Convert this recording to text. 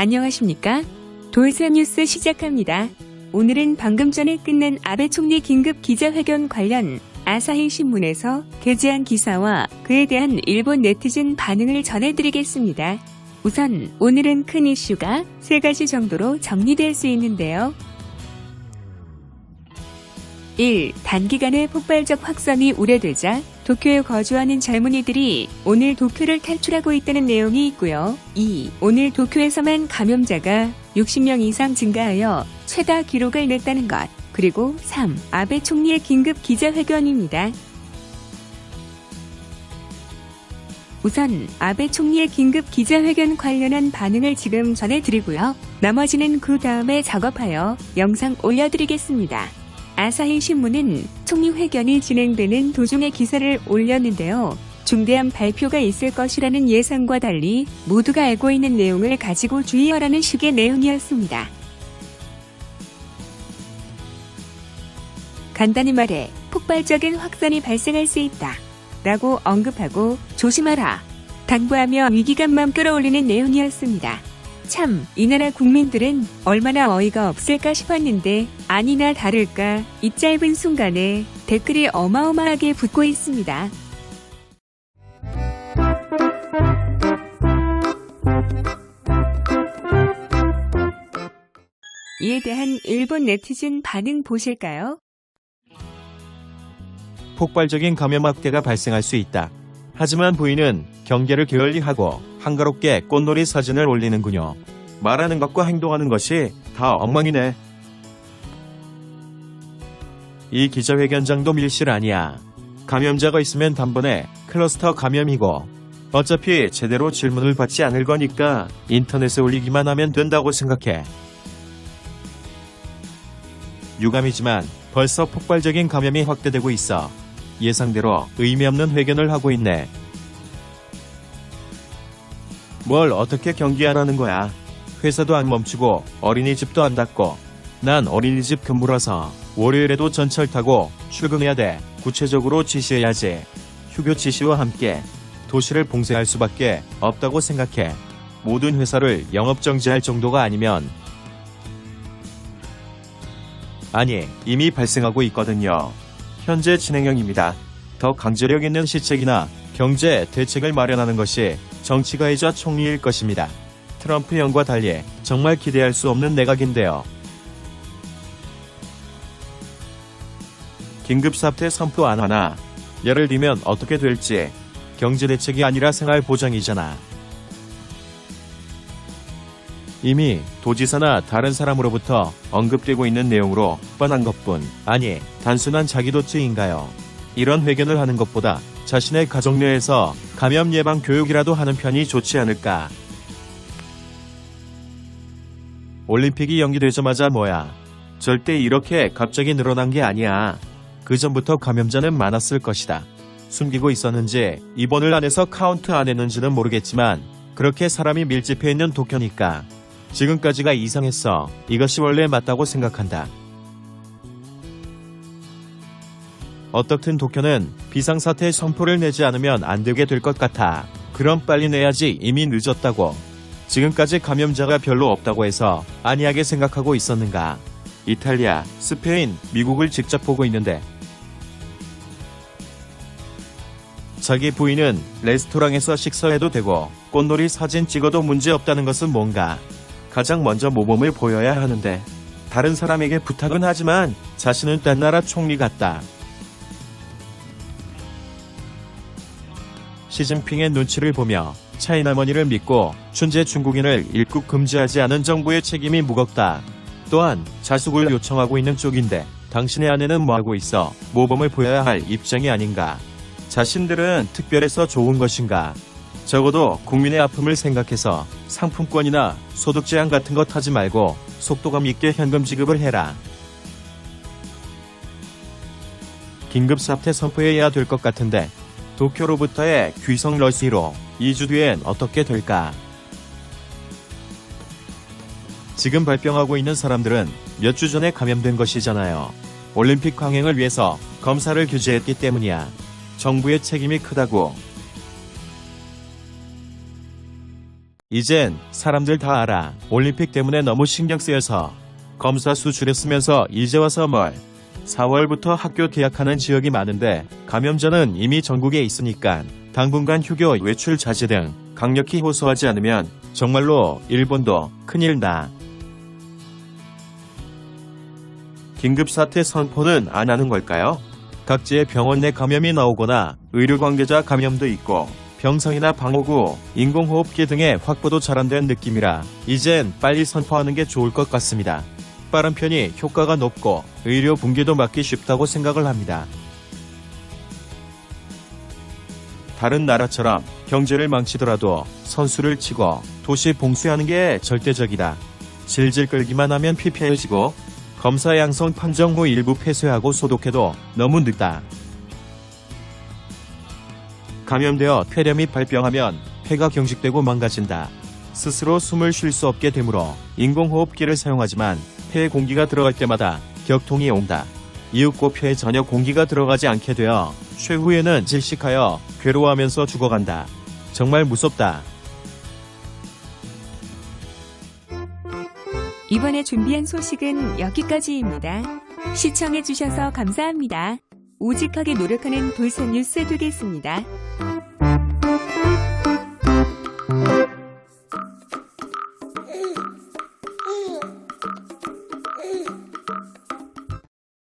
안녕하십니까? 돌쇠 뉴스 시작합니다. 오늘은 방금 전에 끝난 아베 총리 긴급 기자회견 관련 아사히 신문에서 게재한 기사와 그에 대한 일본 네티즌 반응을 전해드리겠습니다. 우선 오늘은 큰 이슈가 세 가지 정도로 정리될 수 있는데요. 1. 단기간에 폭발적 확산이 우려되자 도쿄에 거주하는 젊은이들이 오늘 도쿄를 탈출하고 있다는 내용이 있고요. 2. 오늘 도쿄에서만 감염자가 60명 이상 증가하여 최다 기록을 냈다는 것. 그리고 3. 아베 총리의 긴급 기자회견입니다. 우선 아베 총리의 긴급 기자회견 관련한 반응을 지금 전해드리고요. 나머지는 그 다음에 작업하여 영상 올려드리겠습니다. 아사히 신문은 총리 회견이 진행되는 도중에 기사를 올렸는데요. 중대한 발표가 있을 것이라는 예상과 달리 모두가 알고 있는 내용을 가지고 주의하라는 식의 내용이었습니다. 간단히 말해 폭발적인 확산이 발생할 수 있다. 라고 언급하고 조심하라. 당부하며 위기감만 끌어올리는 내용이었습니다. 참, 이 나라 국민들은 얼마나 어이가 없을까 싶었는데, 아니나 다를까, 이 짧은 순간에 댓글이 어마어마하게 붙고 있습니다. 이에 대한 일본 네티즌 반응 보실까요? 폭발적인 감염 확대가 발생할 수 있다. 하지만 부인은 경계를 게을리하고 한가롭게 꽃놀이 사진을 올리는군요. 말하는 것과 행동하는 것이 다 엉망이네. 이 기자회견장도 밀실 아니야. 감염자가 있으면 단번에 클러스터 감염이고 어차피 제대로 질문을 받지 않을 거니까 인터넷에 올리기만 하면 된다고 생각해. 유감이지만 벌써 폭발적인 감염이 확대되고 있어 예상대로 의미 없는 회견을 하고 있네. 뭘 어떻게 경기하라는 거야? 회사도 안 멈추고 어린이집도 안 닫고 난 어린이집 근무라서 월요일에도 전철 타고 출근해야 돼. 구체적으로 지시해야지. 휴교 지시와 함께 도시를 봉쇄할 수밖에 없다고 생각해. 모든 회사를 영업 정지할 정도가 아니면 아니 이미 발생하고 있거든요. 현재 진행형입니다. 더 강제력 있는 시책이나 경제 대책을 마련하는 것이 정치가이자 총리일 것입니다. 트럼프 형과 달리 정말 기대할 수 없는 내각인데요. 긴급 사태 선포 안 하나 예를 들면 어떻게 될지 경제 대책이 아니라 생활 보장이잖아. 이미 도지사나 다른 사람으로부터 언급되고 있는 내용으로 뻔한 것뿐 아니 단순한 자기도취인가요? 이런 회견을 하는 것보다 자신의 가족 내에서 감염 예방 교육이라도 하는 편이 좋지 않을까? 올림픽이 연기되자마자 뭐야? 절대 이렇게 갑자기 늘어난 게 아니야. 그 전부터 감염자는 많았을 것이다. 숨기고 있었는지 입원을 안 해서 카운트 안 했는지는 모르겠지만 그렇게 사람이 밀집해 있는 도쿄니까 지금까지가 이상했어. 이것이 원래 맞다고 생각한다. 어떻든 도쿄는 비상사태 선포를 내지 않으면 안 되게 될 것 같아. 그럼 빨리 내야지 이미 늦었다고. 지금까지 감염자가 별로 없다고 해서 안이하게 생각하고 있었는가. 이탈리아, 스페인, 미국을 직접 보고 있는데 자기 부인은 레스토랑에서 식사해도 되고 꽃놀이 사진 찍어도 문제 없다는 것은 뭔가 가장 먼저 모범을 보여야 하는데 다른 사람에게 부탁은 하지만 자신은 딴 나라 총리 같다. 시진핑의 눈치를 보며 차이나머니를 믿고 춘제 중국인을 일국 금지하지 않은 정부의 책임이 무겁다. 또한 자숙을 요청하고 있는 쪽인데 당신의 아내는 뭐하고 있어 모범을 보여야 할 입장이 아닌가. 자신들은 특별해서 좋은 것인가. 적어도 국민의 아픔을 생각해서 상품권이나 소득 제한 같은 것 하지 말고 속도감 있게 현금 지급을 해라. 긴급 사태 선포해야 될 것 같은데 도쿄로부터의 귀성 러시로 2주 뒤엔 어떻게 될까? 지금 발병하고 있는 사람들은 몇 주 전에 감염된 것이잖아요. 올림픽 강행을 위해서 검사를 규제했기 때문이야. 정부의 책임이 크다고 이젠 사람들 다 알아. 올림픽 때문에 너무 신경 쓰여서 검사 수 줄였으면서 이제 와서 뭘. 4월부터 학교 개학하는 지역이 많은데 감염자는 이미 전국에 있으니까 당분간 휴교 외출 자제 등 강력히 호소하지 않으면 정말로 일본도 큰일 나. 긴급사태 선포는 안 하는 걸까요? 각지의 병원 내 감염이 나오거나 의료 관계자 감염도 있고 병상이나 방호구, 인공호흡기 등의 확보도 잘 안 된 느낌이라 이젠 빨리 선포하는 게 좋을 것 같습니다. 빠른 편이 효과가 높고 의료 붕괴도 막기 쉽다고 생각을 합니다. 다른 나라처럼 경제를 망치더라도 선수를 치고 도시 봉쇄하는 게 절대적이다. 질질 끌기만 하면 피폐해지고 검사 양성 판정 후 일부 폐쇄하고 소독해도 너무 늦다. 감염되어 폐렴 이 발병하면 폐가 경직되고 망가진다. 스스로 숨을 쉴 수 없게 되므로 인공호흡기를 사용하지만 폐에 공기가 들어갈 때마다 격통이 온다. 이윽고 폐에 전혀 공기가 들어가지 않게 되어 최후에는 질식하여 괴로워하면서 죽어간다. 정말 무섭다. 이번에 준비한 소식은 여기까지입니다. 시청해주셔서 감사합니다. 오직하게 노력하는 돌산 뉴스 되겠습니다.